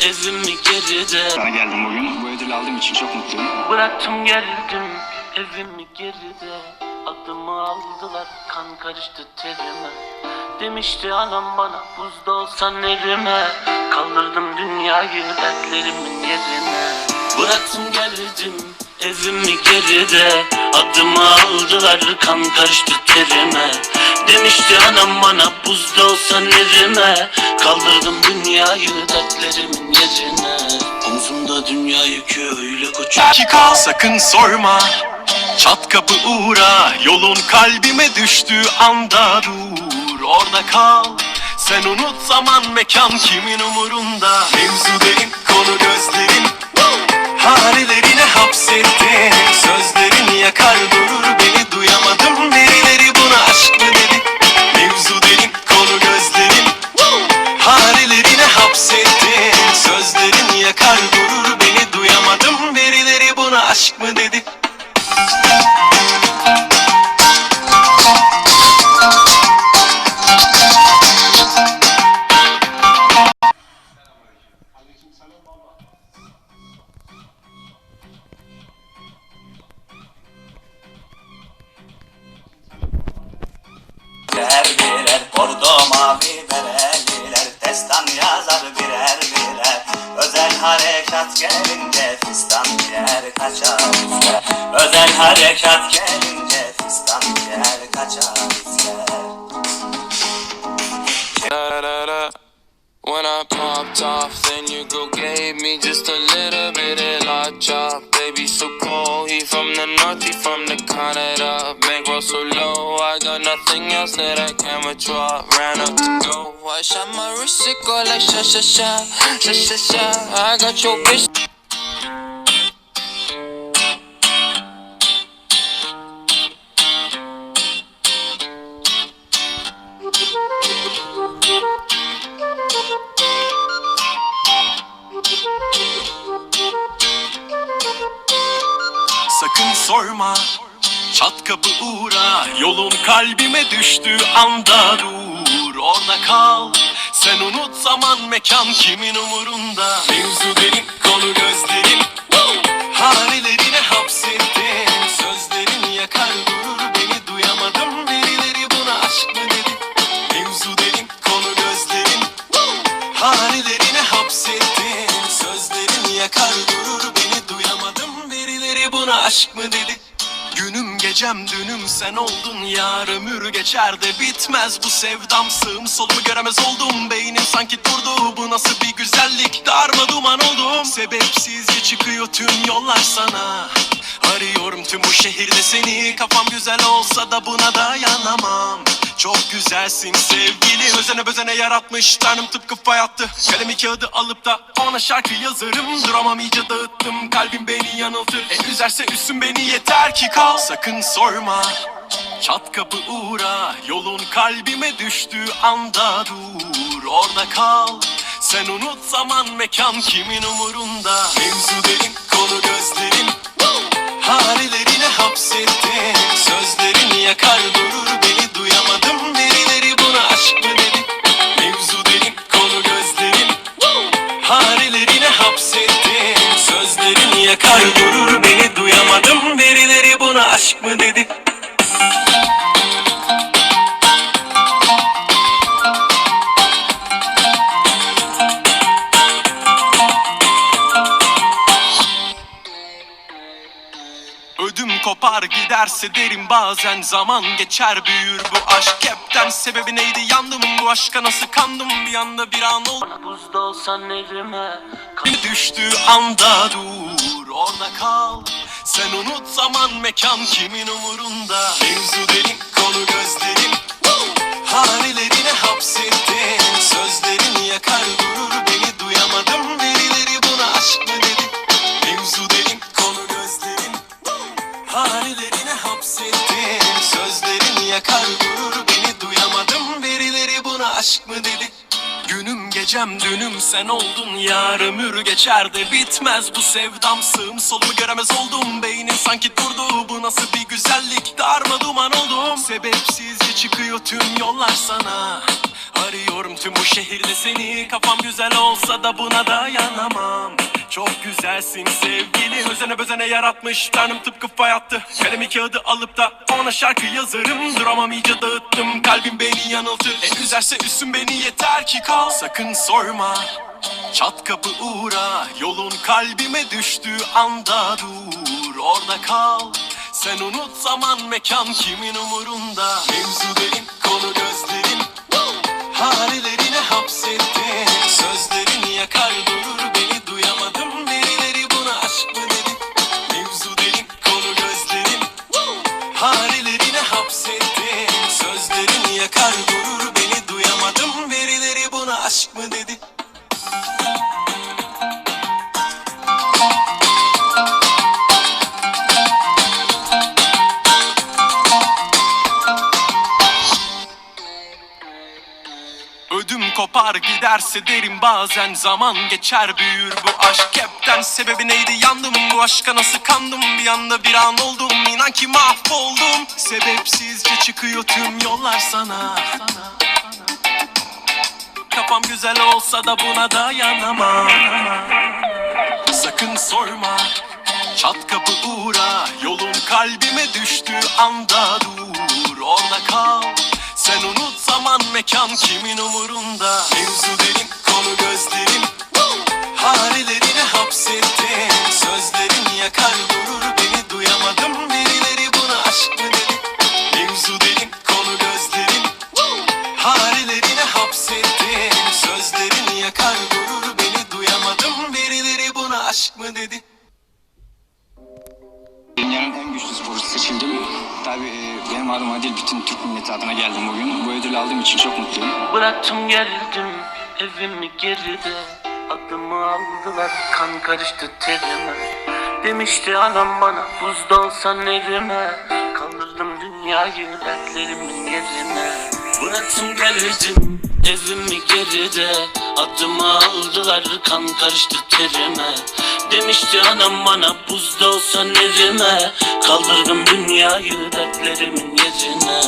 evimi geride? Sana geldim bugün. Bu ödülü aldığım için çok mutluyum. Bıraktım geldim evimi geride? Adımı aldılar kan karıştı terime. Demişti anam bana buzda olsan erime Kaldırdım dünyayı dertlerimin yerine. Bıraktım geldim evimi geride? Adımı aldılar kan karıştı terime. Demişti anam bana buzda olsan erime Kaldırdım dünyayı dertlerimin yerine Omzumda dünya yükü öyle koçum. Dakika sakın sorma. Çat kapı uğra yolun kalbime düştüğü anda dur. Orada kal sen unut zaman mekan kimin umurunda? Mevzu derin konu gözlerin bereliler Destan yazar birer birer Özel harekat gelince fistan yer kaçar Özel harekat gelince fistan yer kaçar ister When I popped off, then your girl gave me just a little bit of la chop. Baby, so cold, he from the north, he from the Canada. So low, I got nothing else that I can withdraw. Ran up to go, I shot my wrist, it go like sha sha sha, sha sha sha. I got your bitch. sakın sorma Çat kapı uğra yolun kalbime düştüğü anda dur. Orada kal sen unut zaman mekan kimin umurunda? Mevzu derin konu gözlerin. Hanelerine hapsettin Sözlerin yakar durur beni. Duyamadım birileri buna aşk mı dedi? Mevzu derin konu gözlerin. Hanelerine hapsettin Sözlerin yakar durur beni. Duyamadım birileri buna aşk mı dedi Günüm gecem dünüm sen oldun. Ya Ömür geçer de bitmez bu sevdam. Sığım solumu göremez oldum. Beynim sanki durdu. Bu nasıl bir güzellik? Darma duman oldum. Sebepsizce çıkıyor tüm yollar sana Arıyorum tüm bu şehirde seni. Kafam güzel olsa da buna dayanamam. Çok güzelsin sevgili. Özene bezene yaratmış tanrım tıpkı fay attı Kalemi kağıdı alıp da ona şarkı yazarım. Duramam iyice dağıttım. Kalbim beni yanıltır. E üzerse üstün beni yeter ki kal. Sakın sorma. Çat kapı uğra. Yolun kalbime düştüğü anda dur. Orada kal. Sen unut zaman mekan kimin umurunda. Mevzu derin konu gözlerin Hanelerine hapsettin Sözlerin kopar giderse derim bazen zaman geçer büyür bu aşk. Hepten sebebi neydi? Yandım bu aşka nasıl kandım? Bir anda bir an oldu Buzda olsan elime düştüğü anda dur orada kal. Sen unut zaman mekan kimin umurunda? Mevzu derin konu gözlerin durur beni Duyamadım. Birileri buna aşk mı dedi? Günüm gecem dünüm sen oldun. Yar Ömür geçer de bitmez bu sevdam. Sığım solumu göremez oldum. Beynim sanki durdu. Bu nasıl bir güzellik? Darma duman oldum. Sebepsizce çıkıyor tüm yollar sana Arıyorum tüm bu şehirde seni. Kafam güzel olsa da buna dayanamam. Çok güzelsin sevgili. Özene bezene yaratmış Tanrım tıpkı fay attı. Kalemi kağıdı alıp da ona şarkı yazarım. Duramam iyice dağıttım. Kalbim beni yanıltır. E üzerse üstün beni yeter ki kal. Sakın sorma. Çat kapı uğra. Yolun kalbime düştüğü anda dur. Orada kal. Sen unut zaman mekan kimin umurunda? Mevzu derin konu gözlerin Harelerine hapsettin Sözlerin yakar durur beni. Duyamadım birileri buna aşk mı dedi Mevzu derin konu gözlerin. Harelerine hapsettin Sözlerin yakar durur beni. Duyamadım birileri buna aşk mı dedi Ödüm kopar giderse derim bazen zaman geçer büyür bu aşk. Hepten sebebi neydi? Yandım bu aşka nasıl kandım? Bir anda bir an oldum inan ki mahvoldum. Sebepsizce çıkıyor tüm yollar sana. Kafam güzel olsa da buna dayanamam. Sakın sorma Çat kapı uğra. Yolun kalbime düştüğü anda dur Orada kal Sen unut zaman mekan kimin umurunda? Mevzu derin konu gözlerin Harelerine hapsettin Sözlerin yakar durur beni. Duyamadım birileri buna aşk mı dedi? Mevzu derin konu gözlerin Harelerine hapsettin Sözlerin yakar durur beni. Duyamadım birileri buna aşk mı dedi adım Adil, bütün Türk milleti adına geldim bugün. Bu ödülü aldığım için çok mutluyum. Bıraktım geldim evimi geride. Adımı aldılar kan karıştı terime. Demişti anam bana buzda olsan elime Kaldırdım dünyayı dertlerimin yerine. Bıraktım geldim evimi geride. Adımı aldılar kan karıştı terime. Demişti anam bana buzda olsan elime Kaldırdım dünyayı dertlerimin yerine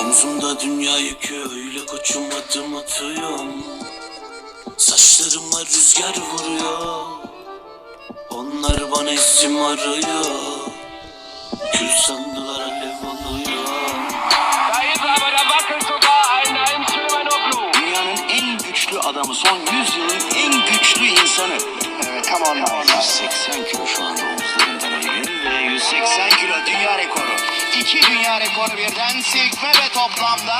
Omzumda dünya yükü öyle koçum adım atıyorum. Saçlarıma rüzgar vuruyor. Onlar bana isim arıyor. Kül sandılar alev oluyor Dünyanın en güçlü adamı, son 100 yılın en güçlü insanı. Evet, tam anlamıyla. 180 kilo şu anda omuzlarından ve 180 kilo dünya rekoru. İki dünya rekoru birden silkme ve toplamda.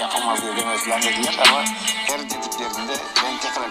Yapamaz diye demezler de diye ama